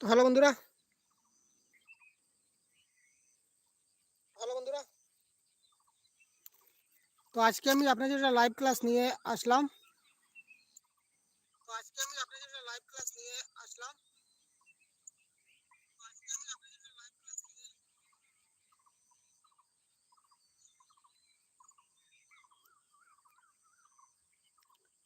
তো হ্যালো বন্ধুরা। হ্যালো বন্ধুরা। তো আজকে আমি আপনাদের একটা লাইভ ক্লাস নিয়ে আসলাম। তো আজকে আমি আপনাদের একটা লাইভ ক্লাস নিয়ে আসলাম তো আজকে আমি আপনাদের একটা live class নিয়ে-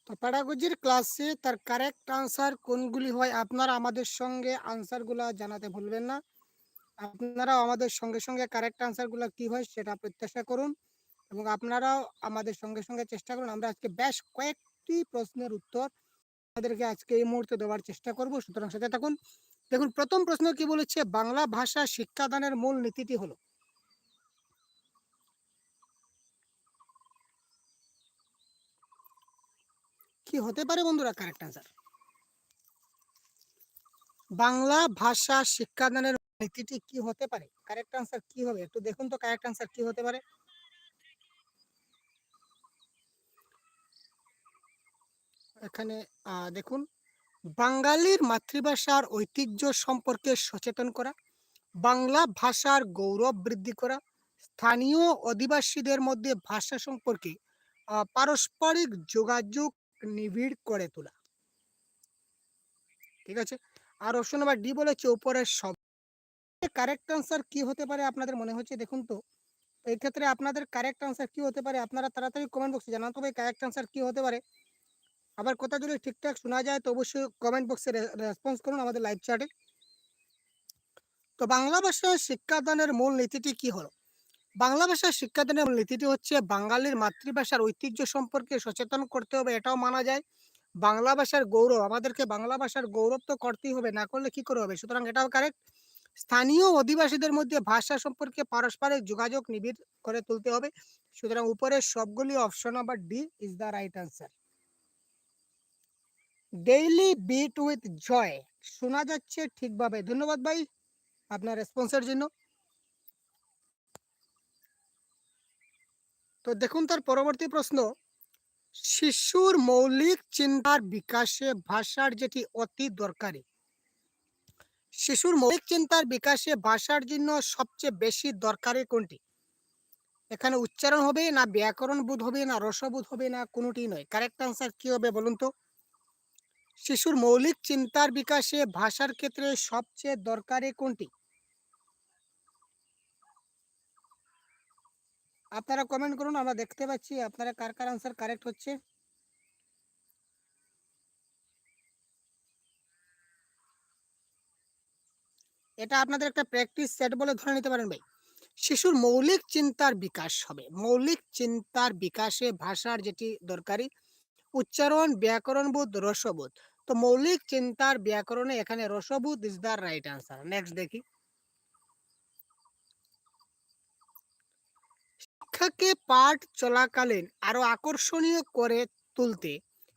তো প্যাডাগজির ক্লাসে তার কারেক্ট আনসার কোনগুলি হয় আপনারা আমাদের সঙ্গে আনসারগুলো জানাতে ভুলবেন না। আপনারাও আমাদের সঙ্গে সঙ্গে কারেক্ট আনসারগুলো কি হয় সেটা প্রত্যাশা করুন এবং আপনারাও আমাদের সঙ্গে সঙ্গে চেষ্টা করুন। আমরা আজকে বেশ কয়েকটি প্রশ্নের উত্তর আমাদেরকে আজকে এই মুহূর্তে দেওয়ার চেষ্টা করব, সুতরাং সাথে থাকুন। দেখুন, প্রথম প্রশ্ন কি বলেছে? বাংলা ভাষা শিক্ষাদানের মূল নীতিটি হলো কি হতে পারে বন্ধুরা? কারেক্ট আনসার বাংলা ভাষা শিক্ষাদানের নীতিটি কি হতে পারে? কারেক্ট আনসার কি হবে? একটু দেখুন তো কারেক্ট আনসার কি হতে পারে? এখানে দেখুন, বাঙালির মাতৃভাষার ঐতিহ্য সম্পর্কে সচেতন করা, বাংলা ভাষার গৌরব বৃদ্ধি করা, স্থানীয় অধিবাসীদের মধ্যে ভাষা সম্পর্কে পারস্পরিক যোগাযোগ নিবিড় করে তোলা। ঠিক আছে? আর অপশন নাম্বার ডি বলেছে উপরের সব। কারেক্ট আনসার কি হতে পারে আপনাদের মনে হচ্ছে? দেখুন তো এই ক্ষেত্রে আপনাদের কারেক্ট আনসার কি হতে পারে আপনারা তাড়াতাড়ি কমেন্ট বক্সে জানান, তবে কারেক্ট আনসার কি হতে পারে? আবার কথা যদি ঠিকঠাক শোনা যায় তো অবশ্যই কমেন্ট বক্সে রেসপন্স করুন আমাদের লাইভ চ্যাটে তো বাংলা ভাষায় শিক্ষাদানের মূল নীতিটি কি হলো? বাংলা ভাষায় শিক্ষাদানের নীতিটি হচ্ছে বাঙালির মাতৃভাষার ঐতিহ্য সম্পর্কে সচেতন করতে হবে, এটাও মানা যায়। বাংলা ভাষার গৌরব, আমাদেরকে বাংলা ভাষার গৌরব তো করতেই হবে, না করলে কি করে হবে? সুতরাং এটাও কারেক্ট স্থানীয় অধিবাসীদের মধ্যে ভাষা সম্পর্কে পারস্পরিক যোগাযোগ নিবিড় করে তুলতে হবে। সুতরাং উপরের সবগুলি option number D is the right answer daily bit with Joy শোনা যাচ্ছে ঠিকভাবে। ধন্যবাদ ভাই আপনার রেসপন্সের জন্য। তো দেখুন তার পরবর্তী প্রশ্ন। শিশুর মৌলিক চিন্তার বিকাশে ভাষার যেটি অতি দরকারি। শিশুর মৌলিক চিন্তার বিকাশে ভাষার জন্য সবচেয়ে বেশি দরকারি কোনটি? এখানে উচ্চারণ হবে না ব্যাকরণ বোধ হবে না রসবোধ হবে না কোনোটি নয়। কারেক্ট আনসার কি হবে বলুন তো? শিশুর মৌলিক চিন্তার বিকাশে ভাষার ক্ষেত্রে সবচেয়ে দরকারি কোনটি? আপনারা কমেন্ট করুন, আমরা দেখতে পাচ্ছি আপনারা কার কার আনসার কারেক্ট হচ্ছে। এটা আপনাদের একটা প্র্যাকটিস সেট বলে ধরে নিতে পারেন ভাই। শিশুর মৌলিক চিন্তার বিকাশ হবে। মৌলিক চিন্তার বিকাশে ভাষার যেটি দরকারি, উচ্চারণ, ব্যাকরণ বোধ, রসবোধ। তো মৌলিক চিন্তার ব্যাকরণে এখানে রসবোধ is the right answer next দেখি। শিক্ষাকে পাঠ চলাকালীন আরও আকর্ষণীয় করে তুলতে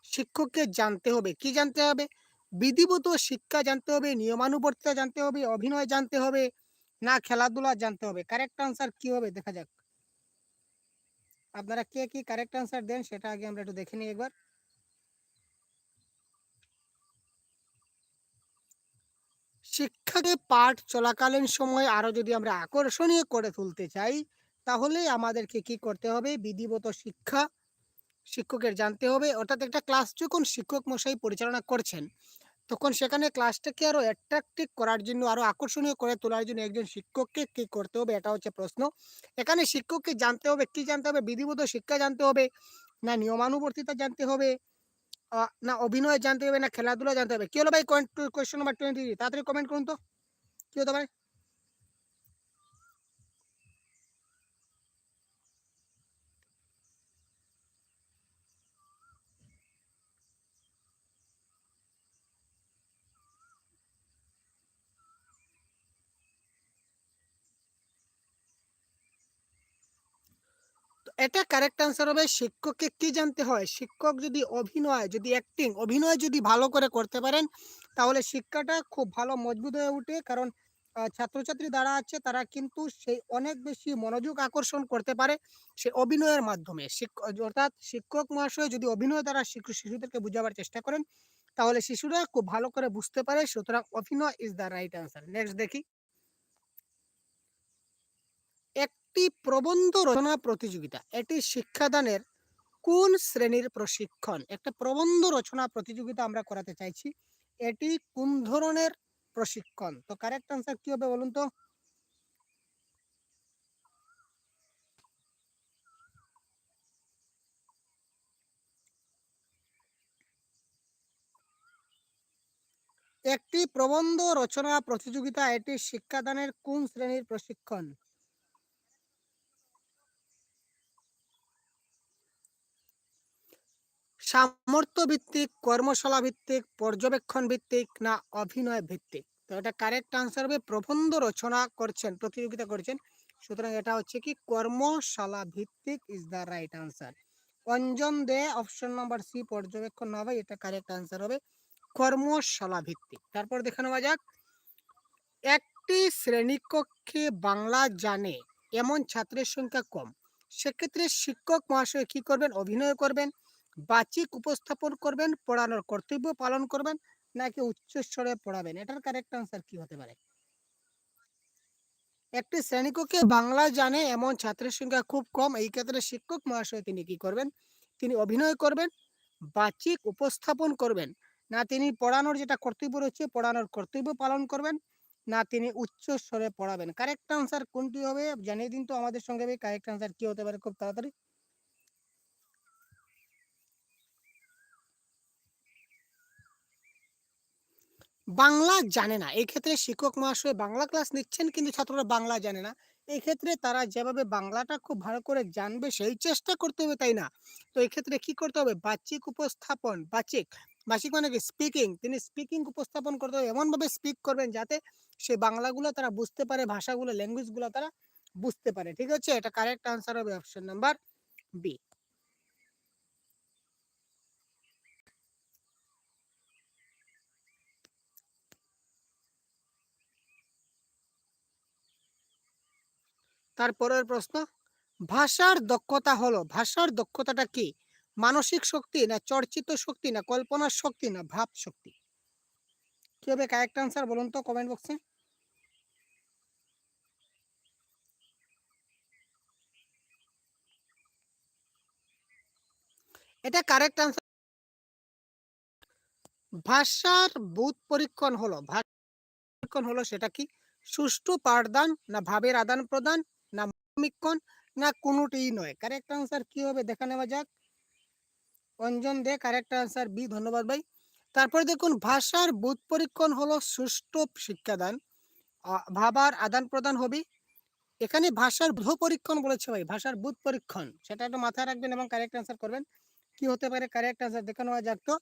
শিক্ষককে জানতে হবে। কি জানতে হবে? বিধিবত শিক্ষা জানতে হবে, নিয়মানুবর্তিতা জানতে হবে, অভিনয় জানতে হবে, না খেলাধুলা জানতে হবে। কারেক্ট আনসার কি হবে দেখা যাক। আপনারা কে কি কারেক্ট আনসার দেন সেটা আগে আমরা একটু দেখে নিই একবার। শিক্ষাকে পাঠ চলাকালীন সময় আরও যদি আমরা আকর্ষণীয় করে তুলতে চাই তাহলে আমাদেরকে কি করতে হবে? বিধিবত শিক্ষা শিক্ষকের জানতে হবে। অর্থাৎ একটা ক্লাস যখন শিক্ষক মশাই পরিচালনা করছেন, তখন সেখানে ক্লাসটাকে আরও অ্যাট্রাক্টিভ করার জন্য, আরও আকর্ষণীয় করে তোলার জন্য একজন শিক্ষককে কি করতে হবে? এটা হচ্ছে প্রশ্ন। এখানে শিক্ষককে জানতে হবে, কি জানতে হবে? বিধিবত শিক্ষা জানতে হবে, না নিয়মানুবর্তিতা জানতে হবে না অভিনয় জানতে হবে, না খেলাধুলা জানতে হবে। কি হলো ভাই? কোয়েশ্চেন নাম্বার টোয়েন্টি তাড়াতাড়ি কমেন্ট করুন তো। কি হতে পারে? এটা কারেক্ট আনসার হবে, শিক্ষককে কি জানতে হয়? শিক্ষক যদি অভিনয়, যদি অ্যাক্টিং অভিনয় যদি ভালো করে করতে পারেন, তাহলে শিক্ষাটা খুব ভালো মজবুত হয়ে ওঠে। কারণ ছাত্রছাত্রী যারা আছে, তারা কিন্তু সেই অনেক বেশি মনোযোগ আকর্ষণ করতে পারে সে অভিনয়ের মাধ্যমে। অর্থাৎ শিক্ষক মহাশয় যদি অভিনয় দ্বারা শিশু- শিশুদেরকে বোঝাবার চেষ্টা করেন, তাহলে শিশুরা খুব ভালো করে বুঝতে পারে, সুতরাং অভিনয় is the right answer next দেখি। একটি প্রবন্ধ রচনা প্রতিযোগিতা। এটি শিক্ষাদানের কোন শ্রেণির প্রশিক্ষণ? একটা প্রবন্ধ রচনা প্রতিযোগিতা আমরা করাতে চাইছি। এটি কোন ধরনের প্রশিক্ষণ? তো কারেক্ট আনসার কি হবে বলুন তো? একটি প্রবন্ধ রচনা প্রতিযোগিতা, এটি শিক্ষাদানের কোন শ্রেণির প্রশিক্ষণ? সামর্থ্য ভিত্তিক কর্মশালা ভিত্তিক পর্যবেক্ষণ ভিত্তিক না অভিনয় ভিত্তিক তো এটা কারেক্ট আনসার হবে, প্রবন্ধ রচনা করছেন, প্রতিযোগিতা করছেন। সুতরাং এটা হচ্ছে কি কর্মশালা ভিত্তিক is the right answer Anjan Dey option number C পর্যবেক্ষণ না হবে, এটা কারেক্ট আনসার হবে কর্মশালা ভিত্তিক তারপর দেখে নেওয়া যাক। একটি শ্রেণীকক্ষে বাংলা জানে, এমন ছাত্রের সংখ্যা কম। সেক্ষেত্রে শিক্ষক মহাশয় কি করবেন? অভিনয় করবেন। বাচিক উপস্থাপন করবেন, পড়ানোর কর্তব্য পালন করবেন, নাকি উচ্চস্বরে পড়াবেন? এটার কারেক্ট আনসার কি হতে পারে? একটি শ্রেণীকক্ষে বাংলা জানে এমন ছাত্রের সংখ্যা খুব কম। এই ক্ষেত্রে শিক্ষক মহাশয় তিনি কি করবেন? তিনি অভিনয় করবেন বাচিক উপস্থাপন করবেন, না তিনি পড়ানোর যেটা কর্তব্য রয়েছে, পড়ানোর কর্তব্য পালন করবেন, না তিনি উচ্চ স্বরে পড়াবেন। কারেক্ট আনসার কোনটি হবে জানিয়ে দিন তো আমাদের সঙ্গে। কারেক্ট আনসার কি হতে পারে খুব তাড়াতাড়ি? বাংলা জানে না। এই ক্ষেত্রে শিক্ষক মহাশয় বাংলা ক্লাস নিচ্ছেন কিন্তু ছাত্ররা বাংলা জানে না। এই ক্ষেত্রে তারা যেভাবে বাংলাটা খুব ভালো করে জানবে সেই চেষ্টা করতে হবে, তাই না? তো এই ক্ষেত্রে কি করতে হবে? বাচিক উপস্থাপন বাচিক বাচিক মানে কি? স্পিকিং তিনি স্পিকিং উপস্থাপন করতে হবে। এমনভাবে স্পিক করবেন যাতে সেই বাংলাগুলো তারা বুঝতে পারে, ভাষাগুলো ল্যাঙ্গুয়েজগুলো তারা বুঝতে পারে। ঠিক আছে? এটা কারেক্ট আনসার হবে অপশন নাম্বার বি তারপরের প্রশ্ন, ভাষার দক্ষতা হলো, ভাষার দক্ষতাটা কি? মানসিক শক্তি না চর্চিত শক্তি না কল্পনার শক্তি না ভাব শক্তি? কি হবে কারেক্ট আনসার বলুন তো কমেন্ট বক্সে এটা কারেক্ট আনসার ভাষার বোধ পরীক্ষণ হলো ভাষা পরীক্ষণ হলো সেটা কি? সুষ্ঠু পাঠদান না ভাবের আদান প্রদান সমীক্ষণ না, কোনোটিই নয়। কারেক্ট আনসার কি হবে দেখা নেওয়া যাক। Anjan Dey correct answer B, ধন্যবাদ ভাই। তারপরে দেখুন, ভাষার বোধ পরীক্ষণ হলো সুষ্ঠু শিক্ষাদান। ভাবার আদান প্রদান হবে। এখানে ভাষার বোধ পরীক্ষণ বলেছে ভাই, ভাষার বোধ পরীক্ষণ। সেটা একটু মাথায় রাখবেন এবং কারেক্ট আনসার করবেন। কি হতে পারে? কারেক্ট আনসার দেখানো যাক তো।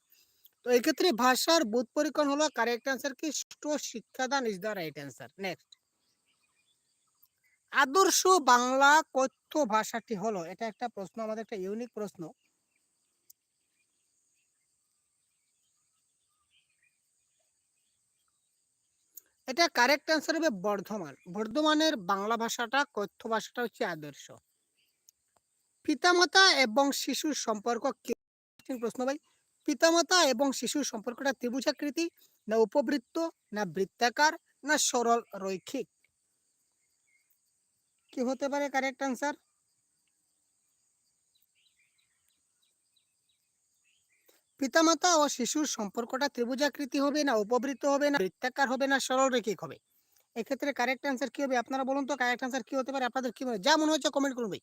তো এক্ষেত্রে ভাষার বোধ পরীক্ষণ হলো কারেক্ট আনসার কি? সুষ্ঠু শিক্ষাদান is the right answer next আদর্শ বাংলা কথ্য ভাষাটি হলো? এটা একটা প্রশ্ন, আমাদের একটা ইউনিক প্রশ্ন। এটা কারেক্ট অ্যান্সার হবে বর্ধমান। বর্ধমানের বাংলা ভাষাটা, কথ্য ভাষাটা হচ্ছে আদর্শ। পিতামাতা এবং শিশুর সম্পর্ক প্রশ্ন ভাই। পিতামাতা এবং শিশুর সম্পর্কটা ত্রিভুজাকৃতি, না উপবৃত্ত, না বৃত্তাকার, না সরল রৈখিক কি হতে পারে কারেক্ট অ্যান্সার পিতামাতা ও শিশুর সম্পর্কটা ত্রিভুজাকৃতি হবে না, উপবৃত্ত হবে না, বৃত্তাকার হবে না সরল রেখিক হবে। এক্ষেত্রে কারেক্ট অ্যান্সার কি হবে আপনারা বলুন তো কারেক্ট অ্যান্সার কি হতে পারে, আপনাদের কি মনে যা মনে হচ্ছে কমেন্ট করুন ভাই।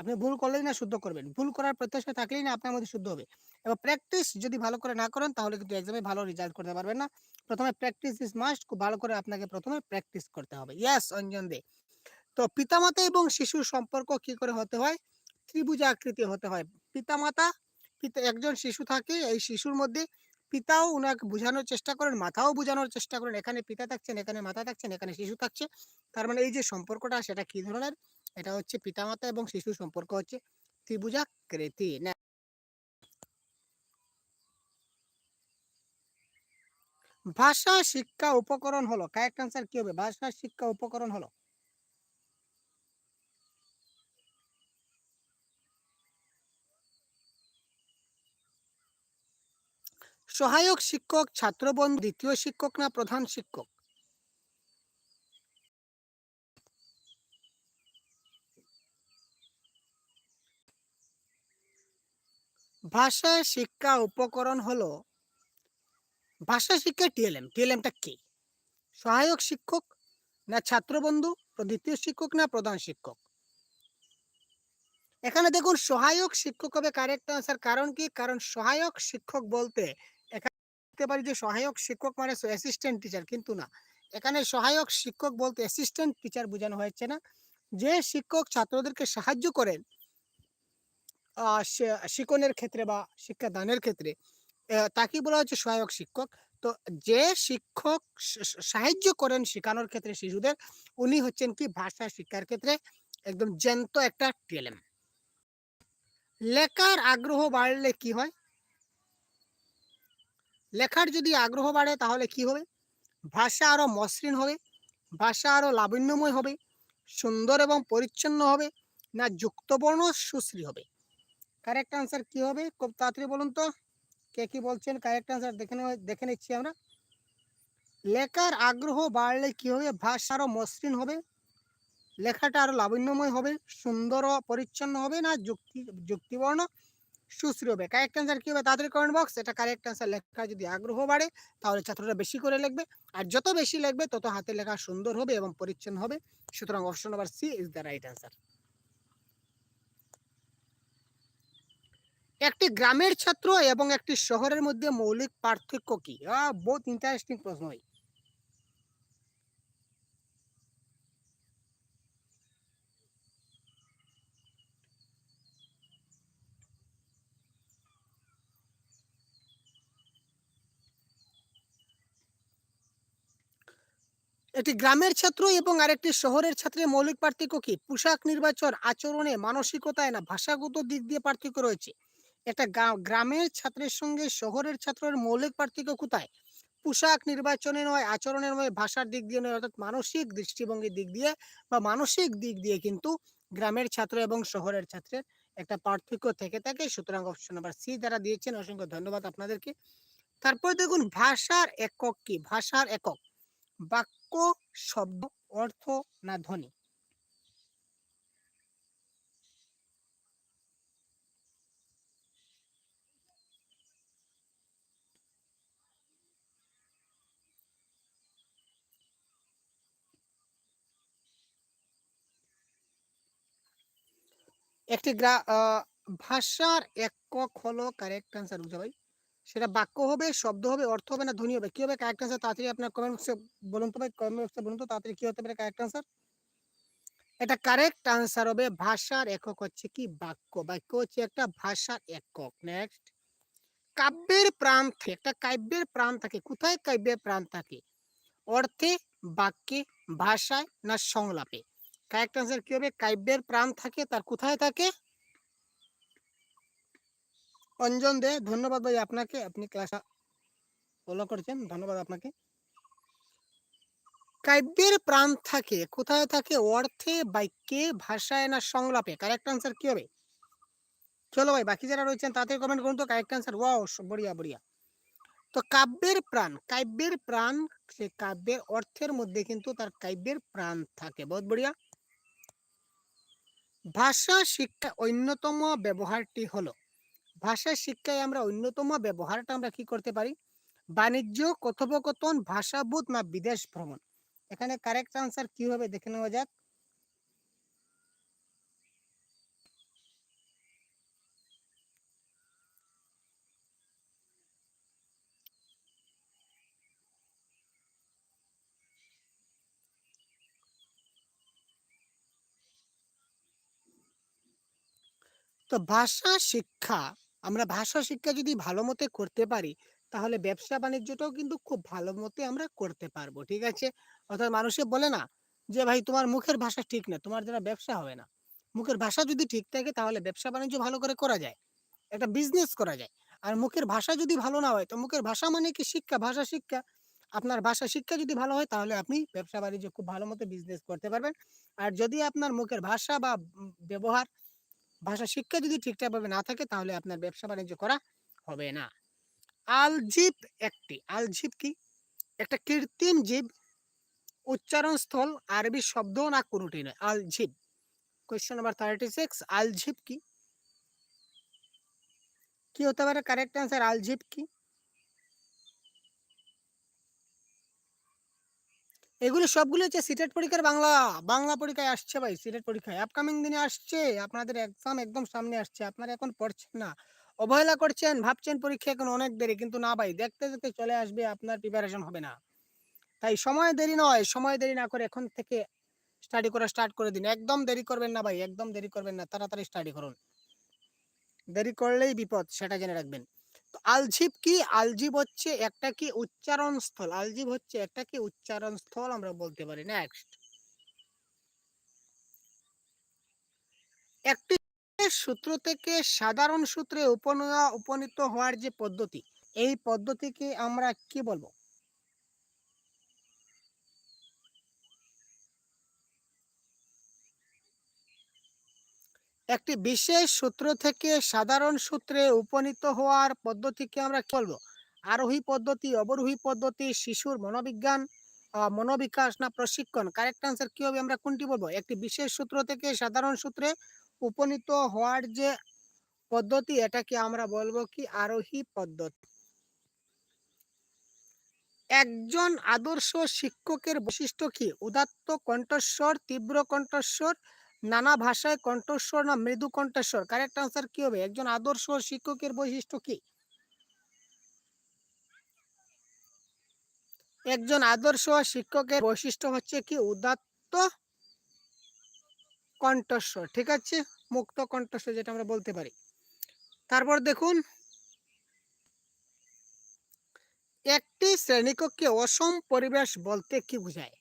আপনি ভুল করলেই না শুদ্ধ করবেন, ভুল করার প্রত্যাশা থাকলেই না আপনার মধ্যে শুদ্ধ হবে। এবার প্র্যাকটিস যদি ভালো করে না করেন, তাহলে কিন্তু এক্সামে ভালো রেজাল্ট করতে পারবেন না। প্রথমে প্র্যাকটিস ইজ মাস্ট খুব ভালো করে আপনাকে প্রথমে প্র্যাকটিস করতে হবে। ইয়াস অঞ্জন দে। তো পিতামাতা এবং শিশুর সম্পর্ক কি করে হতে হয়? ত্রিভুজ আকৃতি হতে হয়। পিতামাতা, পিতা, একজন শিশু থাকে, এই শিশুর মধ্যে পিতাও উনাকে বোঝানোর চেষ্টা করেন মাথাও বোঝানোর চেষ্টা করেন। এখানে পিতা থাকছেন, এখানে মাথা থাকছেন, এখানে শিশু থাকছে। তার মানে এই যে সম্পর্কটা, সেটা কি ধরনের? এটা হচ্ছে পিতামাতা এবং শিশু সম্পর্ক হচ্ছে ত্রিভুজাকৃতি ভাষা, শিক্ষা, উপকরণ হলো কারেক্ট আনসার কি হবে? ভাষা, শিক্ষা, উপকরণ হলো সহায়ক শিক্ষক ছাত্রবন্ধু দ্বিতীয় শিক্ষক না প্রধান শিক্ষক? ভাষা, শিক্ষা, উপকরণ হলো ভাষা শিক্ষা টিএলএম টিএলএমটা কি? সহায়ক শিক্ষক না ছাত্রবন্ধু দ্বিতীয় শিক্ষক না প্রধান শিক্ষক? এখানে দেখুন, সহায়ক শিক্ষক হবে কারেক্ট আনসার কারণ কি? কারণ সহায়ক শিক্ষক বলতে দেখতে পারি যে সহায়ক শিক্ষক মানে অ্যাসিস্ট্যান্ট টিচার কিন্তু না। এখানে সহায়ক শিক্ষক বলতে অ্যাসিস্ট্যান্ট টিচার বোঝানো হয়েছে না। যে শিক্ষক ছাত্রদেরকে সাহায্য করেন শিক্ষণের ক্ষেত্রে বা শিক্ষাদানের ক্ষেত্রে আহ, তাকে বলা হচ্ছে সহায়ক শিক্ষক। তো যে শিক্ষক সাহায্য করেন শেখানোর ক্ষেত্রে শিশুদের উনি হচ্ছেন কি ভাষা শিক্ষার ক্ষেত্রে একদম জ্যান্ত একটা টেলেম লেখার আগ্রহ বাড়লে কি হয়? লেখার যদি আগ্রহ বাড়ে তাহলে কি হবে? ভাষা আরও মসৃণ হবে, ভাষা আরও লাবণ্যময় হবে, সুন্দর এবং পরিচ্ছন্ন হবে, না যুক্তবর্ণ সুশ্রী হবে? কারেক্ট আনসার কি হবে? খুব তাড়াতাড়ি বলুন তো, কে কি বলছেন? কারেক্ট আনসার দেখে দেখে নিচ্ছি আমরা। লেখার আগ্রহ বাড়লে কি হবে? ভাষা আরও মসৃণ হবে, লেখাটা আরও লাবণ্যময় হবে, সুন্দর পরিচ্ছন্ন হবে, না যুক্তি, যুক্তিবর্ণ সুশ্রী হবে। কারেক্ট অ্যান্সার কি হবে? তাদের কমেন্ট বক্স এটা কারেক্ট অ্যান্সার লেখা যদি আগ্রহ বাড়ে, তাহলে ছাত্ররা বেশি করে লিখবে। আর যত বেশি লিখবে, তত হাতে লেখা সুন্দর হবে এবং পরিচ্ছন্ন হবে। সুতরাং option number C is the right answer একটি গ্রামের ছাত্র এবং একটি শহরের মধ্যে মৌলিক পার্থক্য কি? বহুত ইন্টারেস্টিং প্রশ্ন হয় একটি গ্রামের ছাত্র এবং আরেকটি শহরের ছাত্রের মৌলিক পার্থক্য কি? পোশাক নির্বাচন, আচরণে মানসিকতায় না ভাষাগত দিক দিয়ে পার্থক্য রয়েছে? একটা গ্রামের ছাত্রের সঙ্গে শহরের ছাত্রের মৌলিক পার্থক্য কোথায়? পোশাক নির্বাচনে নয় আচরণের নয়, ভাষার দিক দিয়ে নয়, অর্থাৎ মানসিক দৃষ্টিভঙ্গির দিক দিয়ে বা মানসিক দিক দিয়ে কিন্তু গ্রামের ছাত্র এবং শহরের ছাত্রের একটা পার্থক্য থেকে থাকে। সুতরাং অপশন নাম্বার সি যারা দিয়েছেন, অসংখ্য ধন্যবাদ আপনাদেরকে। তারপর দেখুন, ভাষার একক কি? ভাষার একক। বাক্য শব্দ অর্থ না ধ্বনি? একটি ভাষার একক হলো কারেক্ট আনসার বুঝা ভাই সেটা বাক্য হবে, শব্দ হবে, অর্থ হবে না, ধ্বনি হবে। কি হবে? কারেক্ট আনসার তাড়াতাড়ি আপনার কমেন্ট বক্সে বলুন তো ভাই কমেন্ট বক্সে বলুন তো তাড়াতাড়ি কি হতে পারে কারেক্ট আনসার এটা কারেক্ট আনসার হবে ভাষার একক হচ্ছে কি? বাক্য। বাক্য হচ্ছে একটা ভাষার একক। নেক্সট কাব্যের প্রাণ থাকে। একটা কাব্যের প্রাণ থাকে। কোথায় কাব্যের প্রাণ থাকে? অর্থে, বাক্যে, ভাষায় না সংলাপে? কারেক্ট আনসার কি হবে? কাব্যের প্রাণ থাকে, তার কোথায় থাকে? অঞ্জন দে, ধন্যবাদ ভাই আপনাকে। আপনি ক্লাস ফলো করছেন, ধন্যবাদ আপনাকে। কাব্যের প্রাণ থাকে, কোথায় থাকে? অর্থে বাক্যে ভাষায় না সংলাপে? কারেক্ট আনসার কি হবে? চলো ভাই, বাকি যারা রয়েছেন তাদের কমেন্ট করুন তো। কারেক্ট আনসার ওয়াও বড়িয়া বড়িয়া। তো কাব্যের প্রাণ কাব্যের প্রাণ, সে কাব্যের অর্থের মধ্যে কিন্তু তার কাব্যের প্রাণ থাকে। বহুত বড়িয়া। ভাষা, শিক্ষা অন্যতম ব্যবহারটি হলো ভাষা শিক্ষায় আমরা অন্যতম ব্যবহারটা আমরা কি করতে পারি? বাণিজ্য, কথোপকথন, ভাষাবোধ না বিদেশ ভ্রমণ? এখানে কারেক্ট আনসার কি হবে দেখে নেওয়া যাক? তো ভাষা, শিক্ষা আমরা ভাষা শিক্ষা যদি ভালো মতে করতে পারি, তাহলে ব্যবসা বাণিজ্যটাও কিন্তু খুব ভালো মতে আমরা করতে পারব, ঠিক আছে? অর্থাৎ মানুষে বলে না যে, ভাই, তোমার মুখের ভাষা ঠিক না, তোমার দ্বারা ব্যবসা হবে না। মুখের ভাষা যদি ঠিক থাকে, তাহলে ব্যবসা বাণিজ্য ভালো করে করা যায়, একটা বিজনেস করা যায়। আর মুখের ভাষা যদি ভালো না হয়, তো মুখের ভাষা মানে কি শিক্ষা? ভাষা শিক্ষা। আপনার ভাষা শিক্ষা যদি ভালো হয়, তাহলে আপনি ব্যবসা বাণিজ্য খুব ভালো মতো বিজনেস করতে পারবেন। আর যদি আপনার মুখের ভাষা বা ব্যবহার ভাষা শিক্ষা যদি ঠিকঠাকভাবে না থাকে, তাহলে আপনার ব্যবসা বাণিজ্য করা হবে না। আলজিব একটি, আলজিব কি? একটা কৃত্রিম জীব উচ্চারণ স্থল আরবি শব্দ না, কোনোটি নয়। আলজিব। কোয়েশ্চেন নাম্বার থার্টি সিক্স আলজিব কি? কি হতে পারে? কারেক্ট অ্যান্সার আলজিব কি? এগুলো সবগুলো হচ্ছে সিটেট পরীক্ষার বাংলা বাংলা পরীক্ষায় আসছে ভাই, সিটেট পরীক্ষায়। আপকামিং দিনে আসছে, আপনাদের এক্সাম একদম সামনে আসছে, আপনারা এখন পড়ছেন না। অবহেলা করছেন, ভাবছেন পরীক্ষা এখন অনেক দেরি, কিন্তু না ভাই, দেখতে দেখতে চলে আসবে, আপনার প্রিপারেশন হবে না। তাই সময় দেরি নয়, সময় দেরি না করে এখন থেকে স্টাডি করা স্টার্ট করে দিন। একদম দেরি করবেন না ভাই, একদম দেরি করবেন না, তাড়াতাড়ি স্টাডি করুন। দেরি করলেই বিপদ, সেটা জেনে রাখবেন। আলজিব কি? আলজিব হচ্ছে একটা কি উচ্চারণ স্থল আলজিব হচ্ছে একটা কি উচ্চারণ স্থল আমরা বলতে পারি। নেক্সট একটি সূত্র থেকে সাধারণ সূত্রে উপনীত হওয়ার যে পদ্ধতি, এই পদ্ধতিকে আমরা কি বলব? একটি বিশেষ সূত্র থেকে সাধারণ সূত্রে উপনীত হওয়ার পদ্ধতিকে আমরা কি বলব? আরোহী পদ্ধতি, অবরোহী পদ্ধতি, শিশুর মনোবিজ্ঞান মনোবিকাশ না প্রশিক্ষণ কারেক্ট আনসার কি হবে আমরা কোনটি বলব? একটি বিশেষ সূত্র থেকে সাধারণ সূত্রে উপনীত হওয়ার যে পদ্ধতি, এটাকে আমরা বলব কি? আরোহী পদ্ধতি। একজন আদর্শ শিক্ষকের বৈশিষ্ট্য কি? উদাত্ত কণ্ঠস্বর, তীব্র কণ্ঠস্বর নানা ভাষায় কণ্ঠস্বর না মৃদু কণ্ঠস্বর? কারেক্ট আনসার কি হবে? একজন আদর্শ শিক্ষকের বৈশিষ্ট্য কি? একজন আদর্শ শিক্ষকের বৈশিষ্ট্য হচ্ছে কি? উদাত্ত কণ্ঠস্বর, ঠিক আছে? মুক্ত কণ্ঠস্বর যেটা আমরা বলতে পারি। তারপর দেখুন, একটি শ্রেণীকক্ষে অসম পরিবেশ বলতে কি বোঝায়?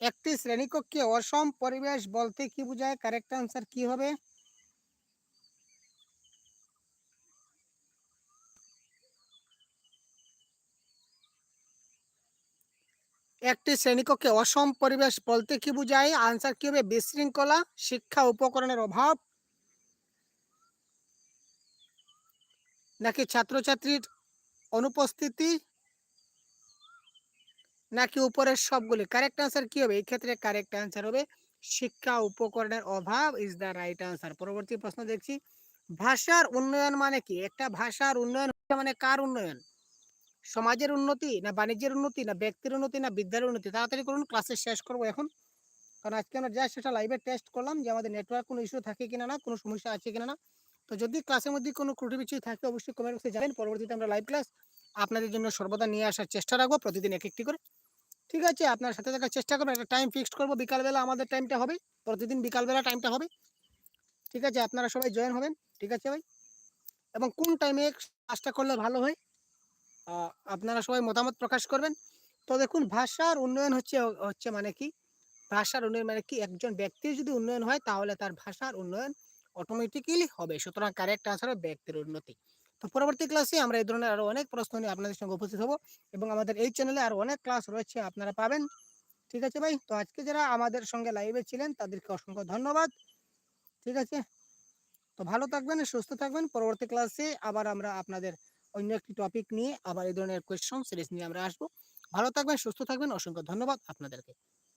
একটি শ্রেণীকক্ষে অসম পরিবেশ বলতে কি বোঝায়? কারেক্ট আনসার কি হবে? একটি শ্রেণীকক্ষে অসম পরিবেশ বলতে কি বোঝায়? আনসার কি হবে? বিশৃঙ্খলা, শিক্ষা উপকরণের অভাব। নাকি ছাত্রছাত্রীর অনুপস্থিতি? নাকি উপরের সবগুলি? কারেক্ট আনসার কি হবে? এই ক্ষেত্রে কারেক্ট আনসার হবে, শিক্ষা উপকরণের অভাব ইজ দ্য রাইট আনসার পরবর্তী প্রশ্ন দেখছি, ভাষার উন্নয়ন মানে কি? একটা ভাষার উন্নয়ন মানে কার উন্নয়ন? সমাজের উন্নতি না বাণিজ্যের উন্নতি না ব্যক্তির উন্নতি না বিদ্যালয়ের উন্নতি? তাড়াতাড়ি করুন ক্লাসে শেষ করব এখন। কারণ আজকে আমরা জাস্ট সেটা লাইভে টেস্ট করলাম যে আমাদের নেটওয়ার্ক কোনো ইস্যু থাকে কিনা না, কোনো সমস্যা আছে কিনা না। তো যদি ক্লাসের মধ্যে কোনো ত্রুটি বিচ্ছুতি থাকে, অবশ্যই কমেন্ট বক্সে যাবেন। পরবর্তীতে আমরা লাইভ ক্লাস আপনাদের জন্য সর্বদা নিয়ে আসার চেষ্টা রাখব প্রতিদিন এক একটি করে। ঠিক আছে, আপনার সাথে থাকার চেষ্টা করবেন একটা টাইম ফিক্সড করব, বিকালবেলা আমাদের টাইমটা হবে, প্রতিদিন বিকালবেলা টাইমটা হবে। ঠিক আছে, আপনারা সবাই জয়েন হবেন, ঠিক আছে ভাই? এবং কোন টাইমে কাজটা করলে ভালো হয় আপনারা সবাই মতামত প্রকাশ করবেন। তো দেখুন ভাষার উন্নয়ন হচ্ছে হচ্ছে মানে কি? ভাষার উন্নয়ন মানে কি? একজন ব্যক্তির যদি উন্নয়ন হয়, তাহলে তার ভাষার উন্নয়ন অটোমেটিক্যালি হবে। সুতরাং কারেক্ট আনসার হবে ব্যক্তির উন্নতি। তো পরবর্তী ক্লাসে আমরা এই ধরনের আরও অনেক প্রশ্ন নিয়ে আপনাদের সঙ্গে উপস্থিত হব এবং আমাদের এই চ্যানেলে আরও অনেক ক্লাস রয়েছে, আপনারা পাবেন। ঠিক আছে ভাই? তো আজকে যারা আমাদের সঙ্গে লাইভে ছিলেন, তাদেরকে অসংখ্য ধন্যবাদ। ঠিক আছে? তো ভালো থাকবেন, সুস্থ থাকবেন। পরবর্তী ক্লাসে আবার আমরা আপনাদের অন্য একটি টপিক নিয়ে আবার এই ধরনের কোয়েশ্চন সিরিজ নিয়ে আমরা আসব। ভালো থাকবেন, সুস্থ থাকবেন। অসংখ্য ধন্যবাদ আপনাদেরকে।